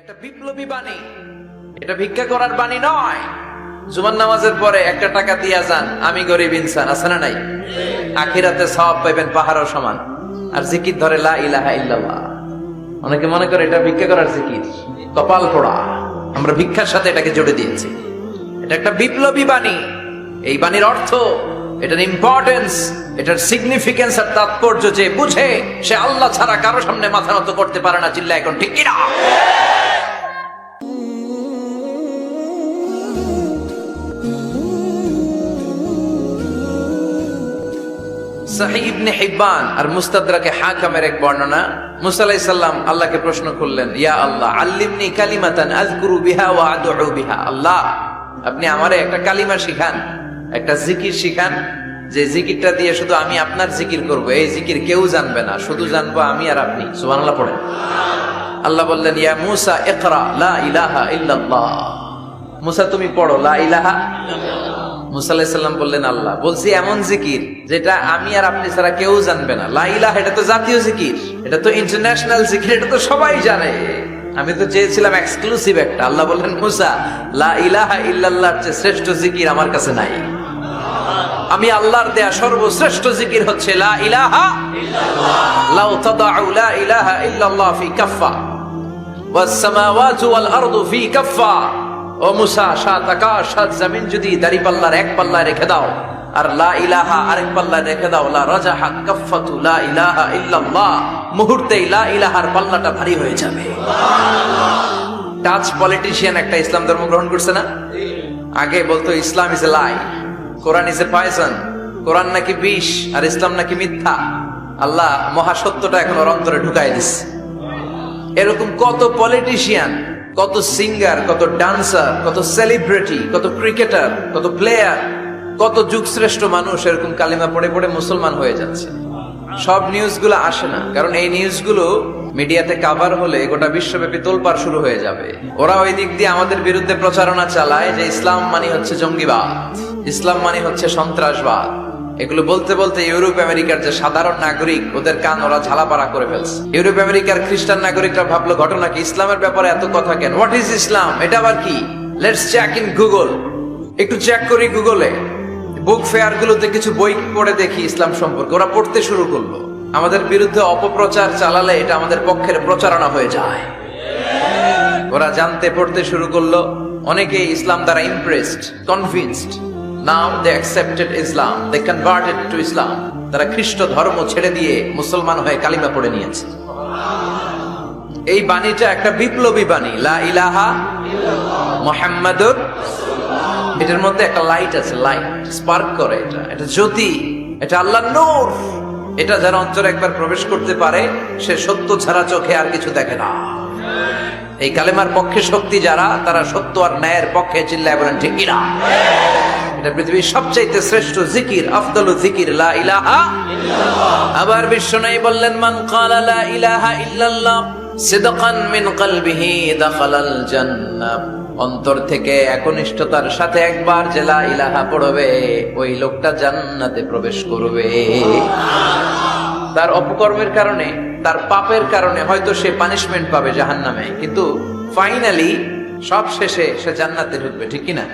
একটা বিপ্লবী বাণী, এটা ভিক্ষা করার বাণী নয়। জুমার নামাজের পরে একটা টাকা দিয়া যান, আমি গরিব ইনসান, আছে না নাই? আখিরাতে সব পাইবেন পাহাড়ও সমান। আর জিকির ধরে লা ইলাহা ইল্লাল্লাহ। অনেকে মনে করে এটা ভিক্ষা করার জিকির। কপাল পোড়া আমরা ভিক্ষার সাথে এটাকে জুড়ে দিয়েছি। এটা একটা বিপ্লবী বাণী। এই বাণীর অর্থ, এটার ইম্পর্টেন্স এটার সিগনিফিকেন্স আর তাৎপর্য যে বুঝে, সে আল্লাহ ছাড়া কারও সামনে মাথা নত করতে পারে না চিল্লা এখন ঠিক কিনা? আর এক বর্ণনা। আল্লাহকে প্রশ্ন করলেন, ইয়া আল্লাহ বিহা ওয়া বিহা। আল্লাহ, আপনি আমারে একটা কালিমা শিখান, একটা জিকির শিখান, যে জিকিরটা দিয়ে শুধু আমি আপনার জিকির করব, এই জিকির কেউ জানবে না, শুধু জানব আমি আর আপনি। সুবহানাল্লাহ পড়েন। আল্লাহ বললেন, ইয়া মুসা, ইকরা, লা ইলাহা ইল্লাল্লাহ। মুসা, তুমি পড়ো, লা মুসাল্লাম বললেন, আল্লাহ, বলছি এমন জিকির যেটা আমি আর আপনি ছাড়া কেউ জানবে না। লাইলা এটা তো জাতীয় জিকির, এটা তো ইন্টারন্যাশনাল জিকির, এটা তো সবাই জানে। আমি তো চেয়েছিলাম এক্সক্লুসিভ একটা। আল্লাহ বললেন, মুসা, লা ইলাহা ইল্লাল্লাহর চেয়ে শ্রেষ্ঠ জিকির আমার কাছে নাই। আমি আল্লাহর দেয়া সর্বশ্রেষ্ঠ জিকির হচ্ছে লা ইলাহা লাউ তাদাউ লা ইলাহা ইল্লাল্লাহ ফি কাফফা। ওয়াস সামাওয়াতু ওয়াল আরদু ফি কাফফা। ও মুসা, সাত আকাশ, সাত জামিন যদি দাড়ি পাল্লার এক পাল্লায় রেখে দাও, আর লা ইলাহা আরেক পাল্লায় রেখে দাও, লা রাজাহা কাফফাতু লা ইলাহা ইল্লাল্লাহ, মুহূর্তেই লা ইলাহার পাল্লাটা ভারী হয়ে যাবে। টাচ পলিটিশিয়ান একটা ইসলাম ধর্ম গ্রহণ করছে না? আগে বলতো, Islam is a lie Quran is a poison Quran নাকি বিষ, আর ইসলাম নাকি মিথ্যা। আল্লাহ মহাসত্যটা এখন ওর অন্তরে ঢুকাই দিস এরকম কত পলিটিশিয়ান কত সিঙ্গার কত ডান্সার কত সেলিব্রিটি কত ক্রিকেটার কত প্লেয়ার কত যুগশ্রেষ্ঠ মানুষ এরকম কালিমা পড়ে পড়ে মুসলমান হয়ে যাচ্ছে। সব নিউজগুলো আসে না, কারণ এই নিউজগুলো মিডিয়াতে কাভার হলে গোটা বিশ্বব্যাপী তোলপাড় শুরু হয়ে যাবে। ওরা ওই দিক দিয়ে আমাদের বিরুদ্ধে প্রচারণা চালায় যে ইসলাম মানে হচ্ছে জঙ্গিবাদ, ইসলাম মানে হচ্ছে সন্ত্রাসবাদ। এগুলো বলতে বলতে ইউরোপ আমেরিকার যে সাধারণ নাগরিক, ওদের কান ওরা ঝালাপাড়া করে ফেলছে। ইউরোপ আমেরিকার খ্রিস্টান নাগরিকরা ভাবলো, ঘটনা কি? ইসলামের ব্যাপারে এত কথা কেন? হোয়াট ইজ ইসলাম এটা আবার কি? লেটস চেক ইন গুগল একটু চেক করি গুগলে বুক ফেয়ার গুলোতে কিছু বই পড়ে দেখি ইসলাম সম্পর্কে। ওরা পড়তে শুরু করল। আমাদের বিরুদ্ধে অপপ্রচার চালালে এটা আমাদের পক্ষের প্রচারণা হয়ে যায়। ওরা জানতে, পড়তে শুরু করল। অনেকে ইসলাম দ্বারা impressed convinced now they accepted Islam they converted to Islam তারা খ্রিস্ট ধর্ম ছেড়ে দিয়ে মুসলমান হয়ে কালিমা পড়ে নিয়েছে। এই বাণীটা একটা বিপ্লবী বাণী, লা ইলাহা মোহাম্মদুর এটার মধ্যে একটা লাইট আছে লাইট স্পার্ক করে এটা। এটা জ্যোতি, এটা আল্লাহ নূর। এটা যারা অন্তরে একবার প্রবেশ করতে পারে, সে সত্য ছাড়া চোখে আর কিছু দেখে না। এই কালেমার পক্ষে শক্তি যারা, তারা সত্য আর ন্যায়ের পক্ষে চিল্লায় বলেন, ঠিক না এটা পৃথিবীর সবচাইতে শ্রেষ্ঠ জিকির, আফদল জিকির, লা ইলাহা আবার বিশ্ব নাই বললেন, মান কালা ইলাহা ইল্লাল্লাহ, সিদকান মিন কলবিহি দাখালাল জান্নাহ। অন্তর থেকে একনিষ্ঠতার সাথে একবার যে লা ইলাহা পড়বে, ওই লোকটা জান্নাতে প্রবেশ করবে। তার অপকর্মের কারণে, তার পাপের কারণে হয়তো সে পানিশমেন্ট পাবে জাহান্নামে, কিন্তু ফাইনালি সব শেষে সে জান্নাতে ঢুকবে, ঠিক কিনা?